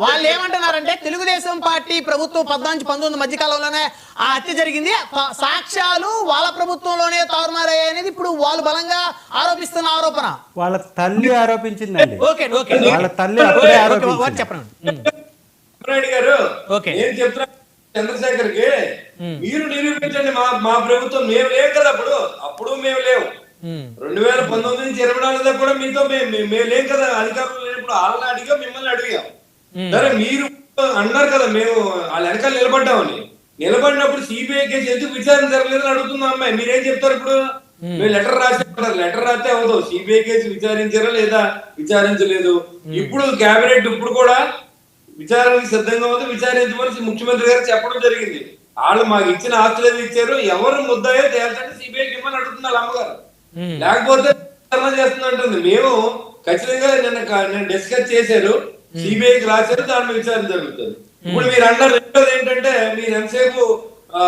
వాళ్ళు ఏమంటున్నారంటే తెలుగుదేశం పార్టీ ప్రభుత్వం పద్నాలుగు పంతొమ్మిది మధ్య కాలంలోనే ఆ హత్య జరిగింది. సాక్ష్యాలు వాళ్ళ ప్రభుత్వంలోనే తారుమారయ్యాయి అనేది ఇప్పుడు వాళ్ళు బలంగా ఆరోపిస్తున్న ఆరోపణ. వాళ్ళ తల్లి ఆరోపించిందండి. ఓకే ఓకే వాళ్ళ తల్లి ఆరోపించింది. చెప్పండి. గారు చెప్తున్నా చంద్రశేఖర్కి మీరు నిరూపించండి మా మా ప్రభుత్వం మేము లేవు కదా అప్పుడు. అప్పుడు మేము లేవు. రెండు వేల పంతొమ్మిది నుంచి ఇరవై నాలుగు దాకా కూడా మీతో మేము మేము- మేము లేం కదా అధికారులు లేనప్పుడు వాళ్ళని అడిగా మిమ్మల్ని అడిగాం. సరే మీరు అన్నారు కదా మేము వాళ్ళ వెనకాల నిలబడ్డామని. నిలబడినప్పుడు సిబిఐ కేసు ఎందుకు విచారణ జరగలేదని అడుగుతున్నాం అమ్మాయి. మీరేం చెప్తారు ఇప్పుడు? మీరు లెటర్ రాసేస్తారు లెటర్ రాస్తే అవదు సిబిఐ కేసు విచారించారా లేదా? విచారించలేదు. ఇప్పుడు కేబినెట్ ఇప్పుడు కూడా విచారణకి సిద్ధంగా ఉంది. విచారించమని ముఖ్యమంత్రి గారు చెప్పడం జరిగింది. వాళ్ళు మాకు ఇచ్చిన ఆస్తులు ఏది ఇచ్చారు? ఎవరు ముద్దాయో తేల్చండి. సిబిఐకి ఇమ్మని అడుగుతున్నారు అమ్మగారు. లేకపోతే విచారణ చేస్తున్నట్టుంది మేము ఖచ్చితంగా నిన్న డిస్కస్ చేశారు. సిబిఐకి రాశారు. దాని విచారణ జరుగుతుంది. ఇప్పుడు మీరు అన్నారు రెండోది ఏంటంటే మీరు ఎంతసేపు ఆ,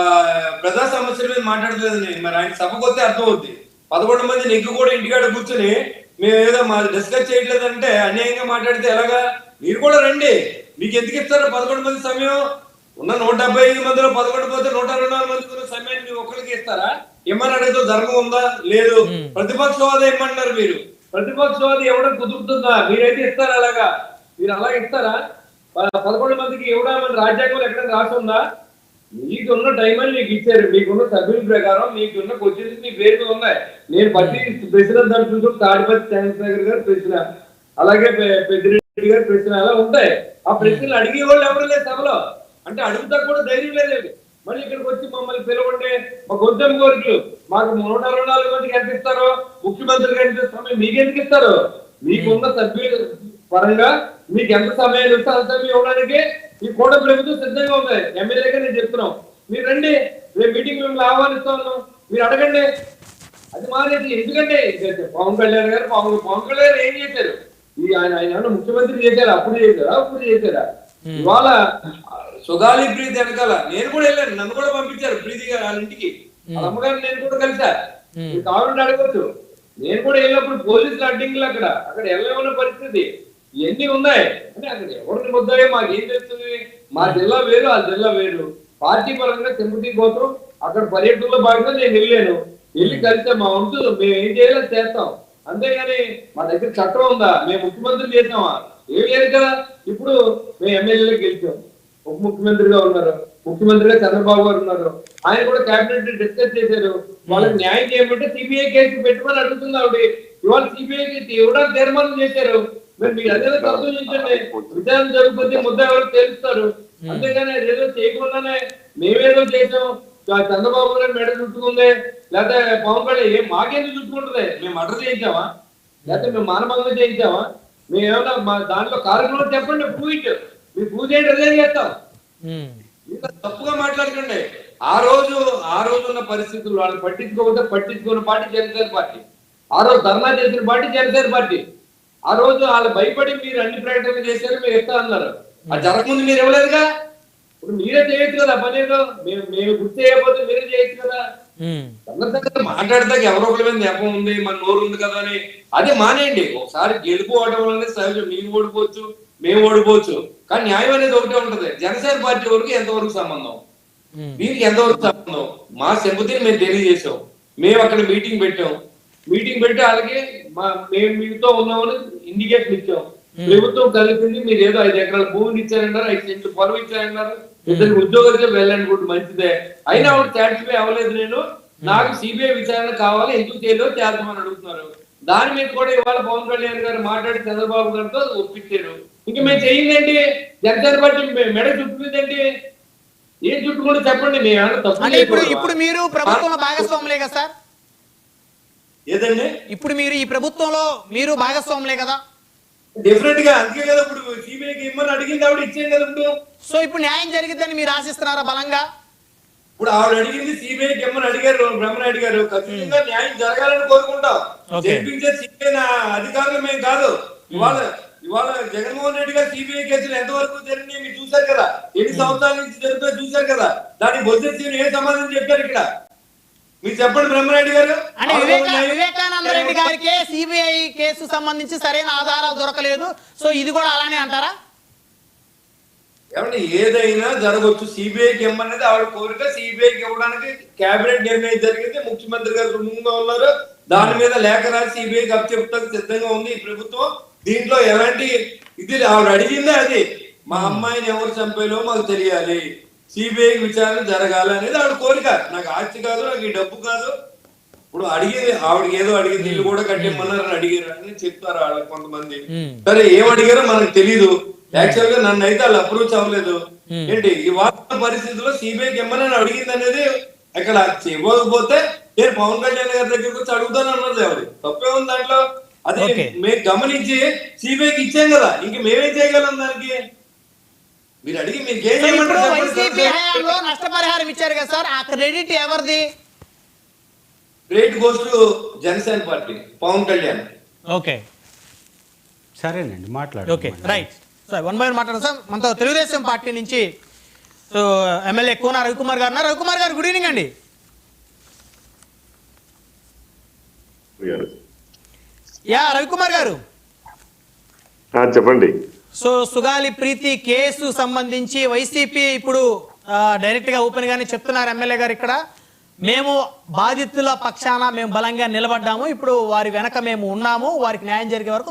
ప్రజా సమస్యల మీద మాట్లాడలేదని మరి ఆయన సభకు వస్తే అర్థం అవుద్ది పదకొండు మంది నెగ్గు కూడా ఇంటికాడ కూర్చొని మేము ఏదో మా డిస్కస్ చేయట్లేదంటే అన్యాయంగా మాట్లాడితే ఎలాగా? మీరు కూడా రండి. మీకు ఎందుకు ఇస్తారు పదకొండు మంది సమయం? ఉన్న నూట డెబ్బై ఐదు మందిలో పదకొండు పోతే నూట అరవై నాలుగు మంది సమయాన్ని మీరు ఒక్కరికి ఇస్తారా? ఏమని అడిగితే ధర్మం ఉందా? లేదు. ప్రతిపక్షవాదం ఏమన్నారు మీరు. ప్రతిపక్షవాది ఎవడం కుదురుతుందా? మీరైతే ఇస్తారా అలాగా? మీరు అలా ఇస్తారా? పదకొండు మందికి ఎవడా మన రాజ్యాంగంలో ఎక్కడ రాసి ఉందా? మీకున్న టైం అని మీకు ఇచ్చారు. మీకున్న సభ్యుల ప్రకారం మీకున్న క్వశ్చన్స్ మీ పేరు ఉన్నాయి. నేను ప్రశ్న దాంట్లో చూసుకుంటే తాడిపతి చంద్రశేఖర్ గారు ప్రశ్న అలాగే పెద్దిరెడ్డి గారు ప్రశ్న అలా ఉంటాయి. ఆ ప్రశ్నలు అడిగే వాళ్ళు ఎవరు లేదు సభలో. అంటే అడుగుతా కూడా ధైర్యం లేదు మళ్ళీ ఇక్కడికి వచ్చి మమ్మల్ని పిలవండి. మా గొంతం కోరికలు. మాకు నూట అరవై నాలుగు మందికి ఎంత ఇస్తారో ముఖ్యమంత్రికి ఎంత ఇస్తారో మీకు ఎందుకు ఇస్తారు? మీకున్న సభ్యులు పరంగా మీకు ఎంత సమయం ఇస్తే అంత సమయం ఇవ్వడానికి ఈ కోట ప్రభుత్వం సిద్ధంగా ఉంది. ఎమ్మెల్యేగా నేను చెప్తున్నాం. మీరు రండి. రేపు మీటింగ్ మిమ్మల్ని ఆహ్వానిస్తా ఉన్నాం మీరు అడగండి. అది మానేది. ఎందుకంటే పవన్ కళ్యాణ్ గారు పవన్ పవన్ కళ్యాణ్ ఏం చేశారు? ఈ ఆయన ఆయన ముఖ్యమంత్రి చేశారా? అప్పుడు చేశారా? అప్పుడు చేశారా? ఇవాళ సుగాలి ప్రీతి వెనకాల. నేను కూడా వెళ్ళాను. నన్ను కూడా పంపించారు ప్రీతి గారు వాళ్ళ ఇంటికి. వాళ్ళ అమ్మగారు నేను కూడా కలిసా. కావాలంటే అడగవచ్చు నేను కూడా వెళ్ళినప్పుడు పోలీసులు అడ్డింగ్లు అక్కడ. అక్కడ వెళ్ళలేమన్న పరిస్థితి. ఇవన్నీ ఉన్నాయి. అంటే అక్కడ ఎవరిని ముద్దాయో మాకు ఏం తెలుస్తుంది? మా జిల్లా వేరు ఆ జిల్లా వేరు. పార్టీ పరంగా తిరుపతి కోసం అక్కడ పర్యటనలో భాగంగా నేను వెళ్ళాను. వెళ్ళి కలిస్తే మా వంతు మేము ఏం చేయాలో చేస్తాం. అంతేగాని మా దగ్గర చట్టం ఉందా? మేము ముఖ్యమంత్రి చేసామా ఏం లేదు కదా. ఇప్పుడు మేము ఎమ్మెల్యేలకు గెలిచాం. ఉప ముఖ్యమంత్రిగా ఉన్నారు. ముఖ్యమంత్రిగా చంద్రబాబు గారు ఉన్నారు. ఆయన కూడా కేబినెట్ డిస్కస్ చేశారు. వాళ్ళకి న్యాయం చేయమంటే సిబిఐ కేసు పెట్టమని అడుగుతుంది ఆవిడ. ఇవాళ సిబిఐ ఇవ్వడానికి తీర్మానం చేశారు. మరి మీరు అదే చేయండి విచారణ జరుగుతుంది ముద్ద ఎవరు తెలుస్తారు? అంతేగాని అదేదో చేయకుండానే మేమేదో చేసాం చంద్రబాబు గారు మెడ చుట్టుకుందే. లేకపోతే పవన్ కళ్యాణ్ ఏం మాకేందుకు చుట్టుకుంటుంది? మేము మర్డర్ చేయించామా? లేకపోతే మేము మానభంగం చేయించామా? మేము ఏమన్నా మా దాంట్లో కార్యక్రమం చెప్పండి ప్రూవ్ మీరు ప్రూవ్ చేయండి రిజైన్ చేస్తాం తప్పుగా మాట్లాడకండి ఆ రోజు ఆ రోజు ఉన్న పరిస్థితులు వాళ్ళు పట్టించుకోకపోతే పట్టించుకున్న పార్టీ జనసేన పార్టీ. ఆ రోజు ధర్నా చేసిన పార్టీ జనసేన పార్టీ. ఆ రోజు వాళ్ళు భయపడి మీరు అన్ని ప్రకటనలు చేశారు మీరు ఎత్తా అన్నారు. అది జరగకముందు మీరు ఇవ్వలేదుగా? ఇప్పుడు మీరే చేయొచ్చు కదా పని ఏదో మేము మేము గుర్తు చేయకపోతే మీరే చేయొచ్చు కదా? మాట్లాడతాక ఎవరో ఒకరి మీద నెపం ఉంది మన నోరు ఉంది కదా అని. అదే మానేయండి. ఒకసారి గెలుపు ఓటం అనేది సహజం. మీరు ఓడిపోవచ్చు మేము ఓడిపోవచ్చు. కానీ న్యాయం అనేది ఒకటే ఉంటది. జనసేన పార్టీ వరకు ఎంతవరకు సంబంధం. దీనికి ఎంతవరకు సంబంధం? మా సింపతిని మేము తెలియజేసాం మేము అక్కడ మీటింగ్ పెట్టాం. మీటింగ్ పెట్టి వాళ్ళకి మా మేము మీతో ఉన్నామని ఇండికేషన్ ఇచ్చాం. ప్రభుత్వం కలిసింది మీరు ఏదో ఐదు ఎకరాల భూమిని ఇచ్చారన్నారు ఐదు సెంట్లు పొలం ఇచ్చారన్నారు. ఇద్దరికి ఉద్యోగాలకే వెళ్ళండి కూడా మంచిదే. అయినా ఆవిడ సాటిస్ఫై అవ్వలేదు నేను. నాకు సిబిఐ విచారణ కావాలి ఎందుకు చేయలేదో చేద్దామని అడుగుతున్నారు. దాని మీద కూడా ఇవాళ పవన్ కళ్యాణ్ గారు మాట్లాడి చంద్రబాబు గారితో ఒప్పించారు. ఇంకా మేము చేయిందండి. జనసేన పార్టీ మె- మెడ చుట్టుకుందండి. ఏం చుట్టుకుంటే చెప్పండి ఇప్పుడు మీరు ప్రభుత్వంలో భాగస్వాములే కదా సార్? ఏదండి? ఇప్పుడు మీరు ఈ ప్రభుత్వంలో మీరు భాగస్వాములే కదా? డెఫినెట్గా అందుకే కదా ఇప్పుడు సిబిఐకి ఇమ్మని అడిగింది ఆవిడ ఇచ్చేది కదా ఇప్పుడు. సో ఇప్పుడు న్యాయం జరిగిద్దని మీరు ఆశిస్తున్నారా బలంగా? ఇప్పుడు ఆవిడ అడిగింది సిబిఐకి ఇమ్మని అడిగారు బ్రహ్మనాయుడు గారు ఖచ్చితంగా న్యాయం జరగాలని కోరుకుంటాం. జరిపించే సిబిఐ అధికారులు మేము కాదు. ఇవాళ ఇవాళ జగన్మోహన్ రెడ్డి గారు సిబిఐ కేసులు ఎంతవరకు జరిగినాయి మీరు చూశారు కదా. ఎన్ని సంవత్సరాల నుంచి జరుగుతాయో చూశారు కదా. దానికి బొద్దు ఏ సమాధానం చెప్పారు ఇక్కడ? మీరు చెప్పండి బ్రహ్మరెడ్డి గారు. వివేకానంద రెడ్డి గారికి సిబిఐ కేసు సంబంధించి సరైన ఆధారాలు దొరకలేదు. సో ఇది కూడా అలానే అంటారా? ఏమంటే ఏదైనా జరగవచ్చు సిబిఐకి ఇమ్మనేది ఆవిడ కోరిక. సిబిఐకి ఇవ్వడానికి కేబినెట్ నిర్ణయం జరిగింది. ముఖ్యమంత్రి గారు సుముఖంగా ఉన్నారు. దాని మీద లేఖ రాసి సిబిఐకి అప్పచెప్పడానికి సిద్ధంగా ఉంది ఈ ప్రభుత్వం. దీంట్లో ఎలాంటి ఇది ఆవిడ అడిగిందే అది. మా అమ్మాయిని ఎవరు చంపాలో మాకు తెలియాలి. సిబిఐ విచారణ జరగాలి అనేది ఆవిడ కోరిక. నాకు ఆస్తి కాదు నాకు ఈ డబ్బు కాదు. ఇప్పుడు అడిగింది ఆవిడకి ఏదో అడిగింది. ఇల్లు కూడా కట్టేమన్నారని అడిగారు. అని చెప్తారు కొంతమంది. సరే ఏం అడిగారో మనకు తెలియదు యాక్చువల్గా నన్ను అయితే వాళ్ళు అప్రోచ్ అవ్వలేదు ఏంటి? ఈ వాతావరణ పరిస్థితుల్లో సిబిఐకి ఇమ్మని అడిగింది అనేది అక్కడ ఇవ్వకపోతే నేను పవన్ కళ్యాణ్ గారి దగ్గరికి వచ్చి అడుగుతాను అన్నది ఎవరు? తప్పే ఉంది దాంట్లో. అది. మేము గమనించి సిబిఐకి ఇచ్చాం కదా ఇంక మేమేం చేయగలం దానికి? మీరు అడిగి హయాంలో నష్టపరిహారం ఇచ్చారు కదా సార్ ఆ క్రెడిట్ ఎవరిది? Great goes to Janasena party Pawan Kalyan. Okay సరేనండి మాట్లాడు okay right sir one by one మాట్లాడదాం సార్ మనతో తెలుగుదేశం పార్టీ నుంచి so MLA Kona Ravikumar garu. Ravikumar garu good evening అండి. యా రవికుమార్ గారు. చెప్పండి. సో సుగాలి ప్రీతి కేసు సంబంధించి వైసీపీ ఇప్పుడు డైరెక్ట్గా ఓపెన్ గానే చెప్తున్నారు ఎమ్మెల్యే గారు ఇక్కడ. మేము బాధితుల పక్షాన మేము బలంగా నిలబడ్డాము. ఇప్పుడు వారి వెనక మేము ఉన్నాము. వారికి న్యాయం జరిగే వరకు